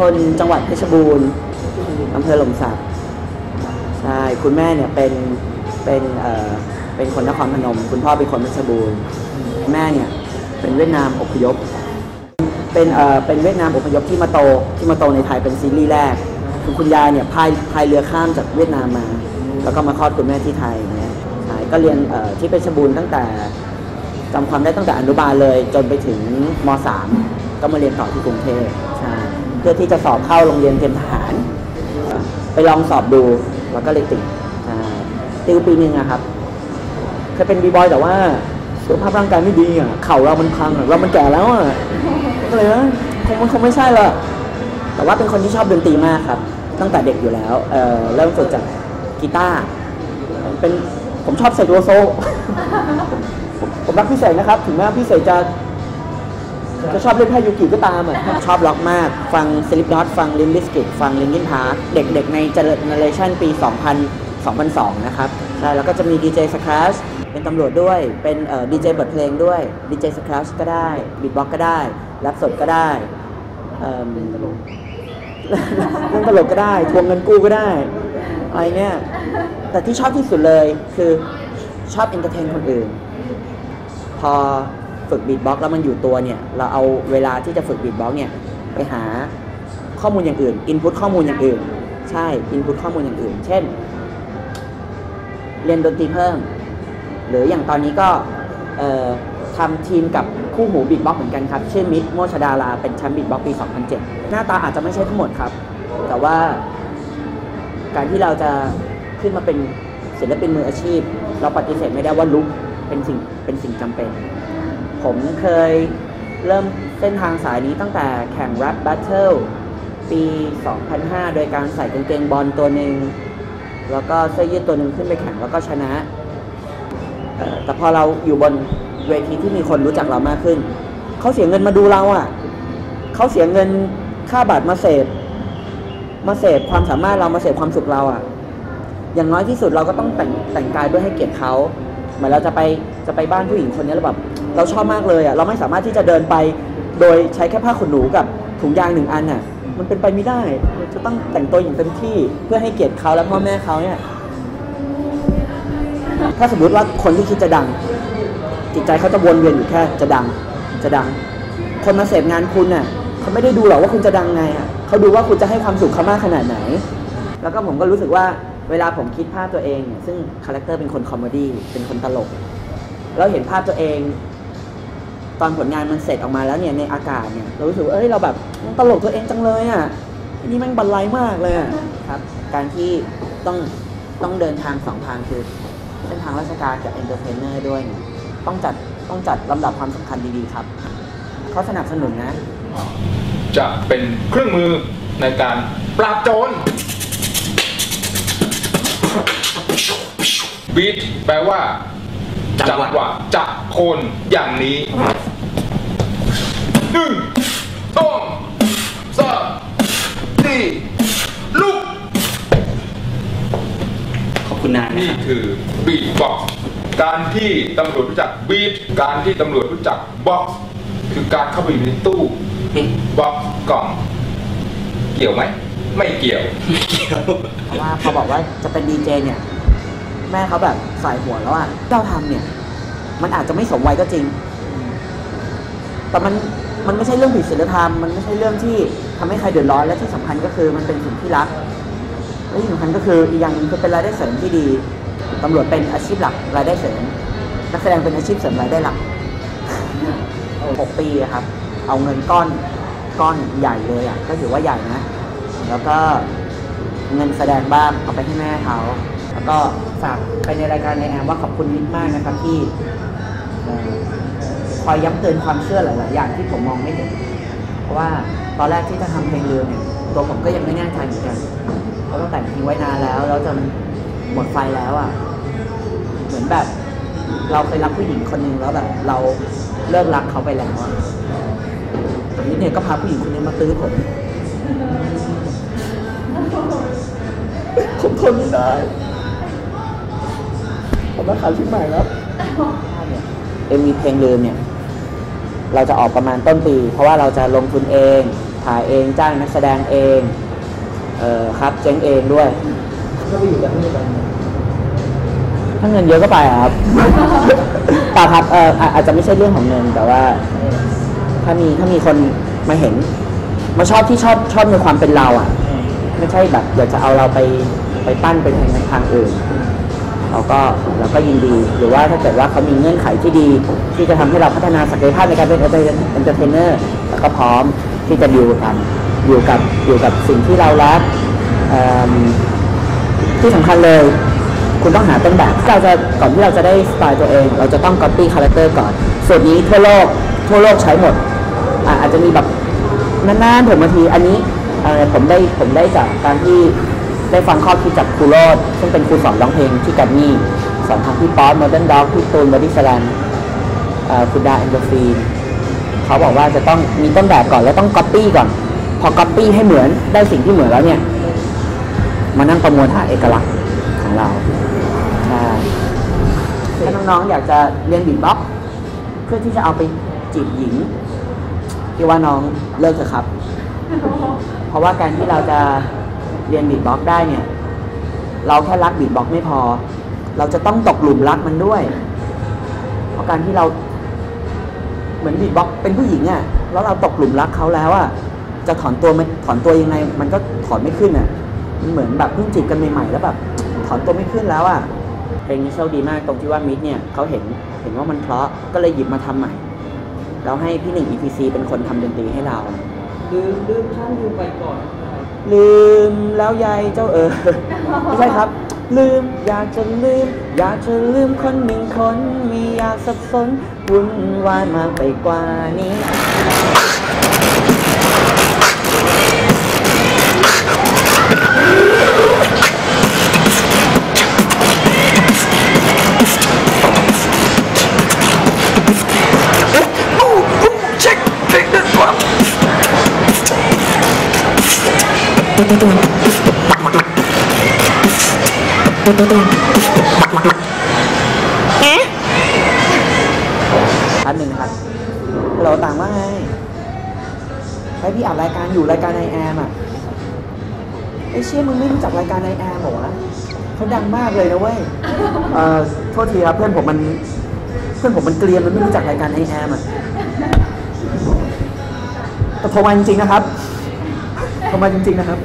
คนจังหวัดเพชรบูรณ์อำเภอหล่มสักใช่คุณแม่เนี่ยเป็นเป็นเอ่อเป็นคนนครพนม คุณพ่อเป็นคนเพชรบูรณ์แม่เนี่ยเป็นเวียดนามอพยพ เป็นเอ่อเป็นเวียดนามอพยพที่มาโตที่มาโตในไทยเป็นซีรีส์แรกคือคุณยายเนี่ยพายพายเรือข้ามจากเวียดนามมา แล้วก็มาคลอดคุณแม่ที่ไทยเนี่ยใช่ก็เรียนเอ่อที่เพชรบูรณ์ตั้งแต่จำความได้ตั้งแต่อนุบาลเลย จนไปถึงม .3 ก็มาเรียนต่อที่กรุงเทพใช่ เพื่อที่จะสอบเข้าโรงเรียนเตรียมทหาร ไปลองสอบดูแล้วก็เลยติดติวปีหนึ่งอะครับเคยเป็นบีบอยแต่ว่าสุขภาพร่างกายไม่ดีอะเข่าเรามันพังเรามันแก่แล้วอะก็เลยว่าคงมันคงไม่ใช่ละแต่ว่าเป็นคนที่ชอบดนตรีมากครับ ตั้งแต่เด็กอยู่แล้วเเริ่มฝึกจากกีตาร์เป็นผมชอบเสกโลโซผมผมรักพี่เสกนะครับ ถึงแม้พี่เสกจะ จะชอบเล่นแพ้ยูกิก็ตามอะชอบล็อกมาก ฟังสลิปน็อตฟังลิมบิสกิตฟังลินกินพาร์เด็กๆในเจเนเรชั่นปี 2000 2002 นะครับใช่แล้วก็จะมีดีเจสครัชเป็นตำรวจด้วย เป็นดีเจบทเพลงด้วยดีเจสครัชก็ได้บีทบ็อกก็ได้แรปสดก็ได้เอิ่มเรื่องตลกก็ได้ ทวงเงินกู้ก็ได้ อะไรเงี้ย แต่ที่ชอบที่สุดเลยคือชอบเอนเตอร์เทนคนอื่น พอ ฝึกบีทบ็อกแล้วมันอยู่ตัวเนี่ยเราเอาเวลาที่จะฝึกบีทบ็อกเนี่ยไปหาข้อมูลอย่างอื่นอินพุตข้อมูลอย่างอื่น ใช่อินพุตข้อมูลอย่างอื่น เช่น เรียนดนตรีเพิ่ม หรืออย่างตอนนี้ก็ทำทีมกับคู่หูบีทบ็อกเหมือนกันครับ ชื่อมิตรโมชดาราเป็นแชมป์บีทบ็อกปี 2007 หน้าตาอาจจะไม่ใช่ทั้งหมดครับ แต่ว่าการที่เราจะขึ้นมาเป็นศิลปินมืออาชีพ เราปฏิเสธไม่ได้ว่าลุกเป็นสิ่งเป็นสิ่งจำเป็น ผมเคยเริ่มเส้นทางสายนี้ตั้งแต่แข่ง Rap Battle ปี 2005 โดยการใส่กางเกงบอลตัวหนึ่ง แล้วก็เสื้อยืดตัวหนึ่งขึ้นไปแข่งแล้วก็ชนะ แต่พอเราอยู่บนเวทีที่มีคนรู้จักเรามากขึ้น เขาเสียเงินมาดูเราอะ เขาเสียเงินค่าบัตรมาเสพมาเสพความสามารถเรามาเสพความสุขเราอะ อย่างน้อยที่สุดเราก็ต้องแต่งแต่งกายเพื่อให้เกียรติเขา เหมือนเราจะไปจะไปบ้านผู้หญิงคนนี้แล้วแบบ เราชอบมากเลยอะเราไม่สามารถที่จะเดินไป โดยใช้แค่ผ้าขนหนูกับถุงยางหนึ่งอันน่ะมันเป็นไปไม่ได้จะต้องแต่งตัวอย่างเต็มที่เพื่อให้เกียรติเขาและพ่อแม่เขาเนี่ยถ้าสมมติว่าคนที่คิดจะดัง จิตใจเขาจะวนเวียนอยู่แค่จะดังจะดัง คนมาเสพงานคุณน่ะเขาไม่ได้ดูหรอกว่าคุณจะดังไงอะเขาดูว่าคุณจะให้ความสุขเขามากขนาดไหน แล้วก็ผมก็รู้สึกว่าเวลาผมคิดภาพตัวเอง ซึ่งคาแรคเตอร์เป็นคนคอมเมดี้เป็นคนตลก แล้วเห็นภาพตัวเอง ตอนผลงานมันเสร็จออกมาแล้วเนี่ยในอากาศเนี่ยเรารู้สึกว่าเอ้ยเราแบบตลกตัวเองจังเลยอะนนี่ม่งบันไลมากเลยครับ การที่ต้องต้องเดินทางสองทางคือเส้นทางราชการกับเอนเตอร์เทนเนอร์ด้วยเนี่ยต้องจัดต้องจัดลำดับความสำคัญดีๆครับเขาสนับสนุนนะ จะเป็นเครื่องมือในการปราบโจรบีทแปลว่าจังหวะหวะจะโคนอย่างนี้ หนึ่งสองสามสี่ลุก ขอบคุณนานนะนี่ครับ คือบีทบ็อกซ์การที่ตำรวจรู้จักบีทการที่ตำรวจรู้จักบ็อกซ์คือการเข้าไปอยู่ในตู้บ็อกซ์กล่อง เกี่ยวไหม ไม่เกี่ยว เพราะว่าพอบอกว่าจะเป็นดีเจเนี่ย แม่เขาแบบใส่หัวแล้วอะเราทำเนี่ย มันอาจจะไม่สมวัยก็จริง แต่มัน มันไม่ใช่เรื่องผิดศีลธรรม มันไม่ใช่เรื่องที่ทำให้ใครเดือดร้อน และที่สำคัญก็คือมันเป็นสิ่งที่รัก และที่สำคัญก็คืออีกอย่างหนึงคือเป็นรายได้เสริมที่ดีตำรวจเป็นอาชีพหลักรายได้เสริม นักแสดงเป็นอาชีพเสริมรายได้หลักหกปีครับ เอาเงินก้อนก้อนใหญ่เลยอะ ก็ถือว่าใหญ่นะ แล้วก็เงินแสดงบ้างเอาไปให้แม่เขา แล้วก็ฝากไปในรายการในแอมว่าขอบคุณนิดมากนะครับที่ อ่อคอยย้ำเตือนความเชื่อหลาย ๆ อย่างที่ผมมองไม่เห็น เพราะว่าตอนแรกที่จะทำเพลงเรือเนี่ยตัวผมก็ยังไม่แน่ใจเหมือนกันเพราะว่าแต่งทิ้งไว้นานแล้วแล้วจนหมดไฟแล้วอะเหมือนแบบ เราเคยรักผู้หญิงคนหนึ่งแล้วแบบ เราเลิกรักเขาไปแล้วอะแต่นี้เนี่ยก็พาผู้หญิงคนนี้มาตื้อผม ผมทนไม่ได้ผมมาขายชิ้นใหม่แล้ว เอ็มวีเพลงลืมเนี่ย เราจะออกประมาณต้นปี เพราะว่าเราจะลงทุนเอง ถ่ายเองจ้างนักแสดงเองเออครับเจ๊งเองด้วยก็ไปอยู่กันที่กันถ้าเงินเยอะก็ไปครับป่าครับเอออาจจะไม่ใช่เรื่องของเงินแต่ว่า ถ้ามีถ้ามีคนมาเห็น มาชอบที่ชอบชอบในความเป็นเราอะ ไม่ใช่แบบอยากจะเอาเราไปไปปั้นไปทางในทางอื่น เราก็เราก็ยินดีหรือว่าถ้าเกิดว่าเขามีเงื่อนไขที่ดี ที่จะทำให้เราพัฒนาศักยภาพในการเป็นเอนเตอร์เทนเนอร์แล้วก็พร้อมที่จะดิวกันอยู่กับอยู่กับสิ่งที่เรารักที่สำคัญเลย คุณต้องหาต้นแบบเราจะก่อนที่เราจะได้สไตล์ตัวเอง เราจะต้อง copy character ก่อนส่วนนี้ทั่วโลกทั่วโลกใช้หมดอะอาจจะมีแบบนานๆผมบางทีอันนี้ผมได้ผมได้จากการที่ ได้ฟังข้อคิดจากครูโรดซึ่งเป็นครูสอนร้องเพลงที่แกัมมี่สอนทางพี่ป๊อตโมเดิร์นด็อกพี่ตูนบอดี้สแลนคุณดาแอนโดฟีนเขาบอกว่าจะต้องมีต้นแบบก่อนแล้วต้อง copy ก่อน พอ copy ให้เหมือนได้สิ่งที่เหมือนแล้วเนี่ย มานั่งประมวลหาเอกลักษณ์ของเราถ้าน้องๆอยากจะเรียนบีทบ็อกเพื่อที่จะเอาไปจีบหญิงพี่ว่าน้องเลิกเถอะครับ เพราะว่าการที่เราจะ เรียนบีทบ็อกได้เนี่ย เราแค่รักบีทบ็อกไม่พอ เราจะต้องตกหลุมรักมันด้วย เพราะการที่เราเหมือนบีทบ็อกเป็นผู้หญิงอะ่ะแล้วเราตกหลุมรักเขาแล้วอะ่ะจะถอนตัวไม่ถอนตัวยังไง มันก็ถอนไม่ขึ้นอะ่ะมันเหมือนแบบเพิ่งจีบกันใหม่ๆแล้วแบบถอนตัวไม่ขึ้นแล้วอะ่ะเพลงนี้โชคดีมากตรงที่ว่ามิดเนี่ยเขาเห็นเห็นว่ามันเพราะก็เลยหยิบมาทำใหม่แล้วให้พี่หนึ่ง EPC เป็นคนทำดนตรีให้เรา ลืมลืมฉันลืมไปก่อนลืมแล้วยายเจ้าเออ ไม่ใช่ครับ ลืมอยากจะลืม อยากจะลืมคนหนึ่งคนมีอยากสับสนวุ่นวายมากไปกว่านี้ อันหนึ่งครับฮัลโหลต่างว่าไงไอพี่อัดรายการอยู่รายการไอแอมอะไอเชี่ยมึงไม่รู้จักรายการไอแอมเหรอวะเขาดังมากเลยนะเว้ยเอ่อโทษทีครับเพื่อนผมมันเพื่อนผมมันเกลียนมันไม่รู้จักรายการไอแอมอะแต่โทรมาจริงๆนะครับโทรมาจริงๆนะครับ